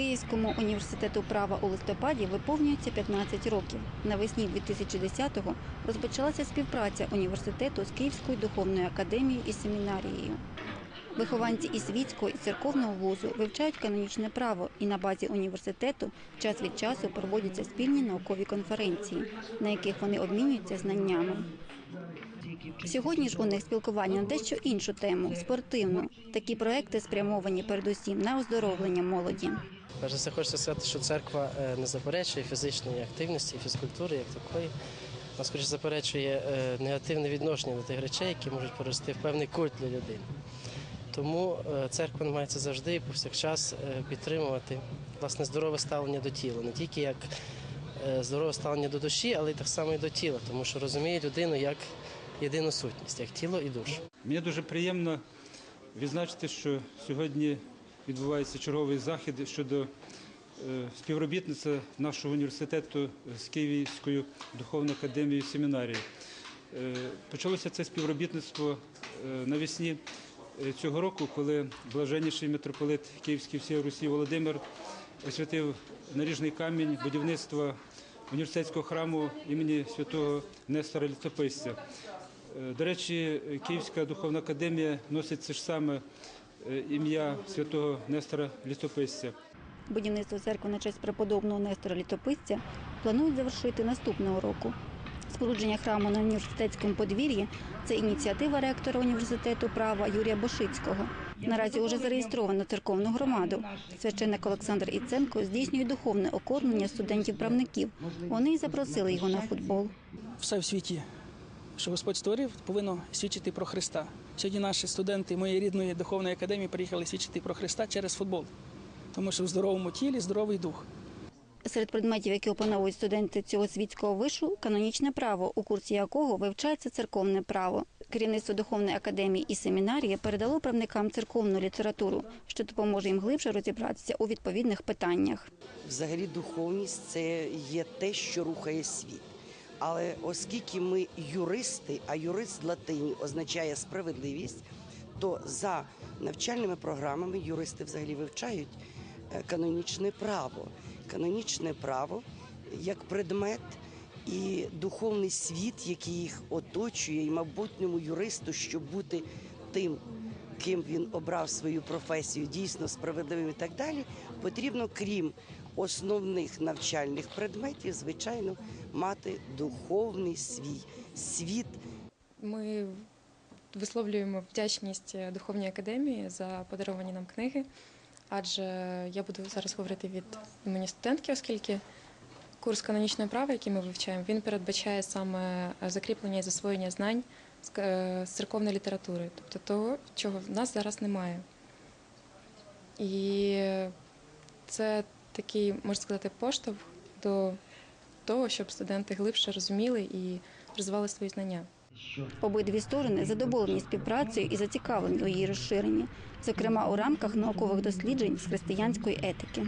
Київському університету права у листопаді виповнюється 15 років. Навесні 2010-го розпочалася співпраця університету з Київською духовною академією і семінарією. Вихованці і світського, і церковного вузу вивчають канонічне право, і на базі університету час від часу проводяться спільні наукові конференції, на яких вони обмінюються знаннями. Сьогодні ж у них спілкування на дещо іншу тему спортивну. Такі проекти спрямовані передусім на оздоровлення молоді. Перш за все хочеться сказати, що церква е, не заперечує фізичної активності, фізкультури як такої. Вона скоріше заперечує е, негативне відношення до тих речей, які можуть порости в певний культ для людини. Тому е, церква намагається завжди і повсякчас підтримувати власне здорове ставлення до тіла, не тільки як здорове ставлення до душі, але й так само і до тіла, тому що розуміє людину як єдину сутність, як тіло і душу. Мені дуже приємно відзначити, що сьогодні відбувається черговий захід щодо е, співробітництва нашого університету з Київською духовною академією семінарії. Е, Почалося це співробітництво е, навесні цього року, коли блаженніший митрополит Київський всієї Русі Володимир освятив наріжний камінь будівництва університетського храму імені святого Нестора Літописця. Е, До речі, Київська духовна академія носить це ж саме е, ім'я святого Нестора Літописця. Будівництво церкви на честь преподобного Нестора Літописця планують завершити наступного року. Спорудження храму на університетському подвір'ї це ініціатива ректора університету права Юрія Бошицького. Наразі уже зареєстровано церковну громаду. Священник Олександр Іценко здійснює духовне окормлення студентів-правників. Вони й запросили його на футбол. все в світі, що Господь створив, повинно свідчити про Христа. Сьогодні наші студенти моєї рідної духовної академії приїхали свідчити про Христа через футбол, тому що в здоровому тілі здоровий дух. Серед предметів, які опановують студенти цього світського вишу, канонічне право, у курсі якого вивчається церковне право. Керівництво духовної академії і семінарії передало правникам церковну літературу, що допоможе їм глибше розібратися у відповідних питаннях. Взагалі духовність це є те, що рухає світ. Але оскільки ми юристи, а юрист в латині означає справедливість, то за навчальними програмами юристи взагалі вивчають е, канонічне право. Канонічне право як предмет і духовний світ, який їх оточує, і майбутньому юристу, щоб бути тим, ким він обрав свою професію, дійсно справедливим і так далі, потрібно, крім основних навчальних предметів, звичайно, мати духовний свій світ Ми висловлюємо вдячність духовній академії за подаровані нам книги, адже я буду зараз говорити від імені студентки, оскільки курс канонічного права, який ми вивчаємо, він передбачає саме закріплення і засвоєння знань е, з церковної літератури, тобто того, чого в нас зараз немає. І це такий, можна сказати, поштовх до того, щоб студенти глибше розуміли і розвивали свої знання. Обидві сторони задоволені співпрацею і зацікавлені у її розширенні, зокрема у рамках наукових досліджень з християнської етики.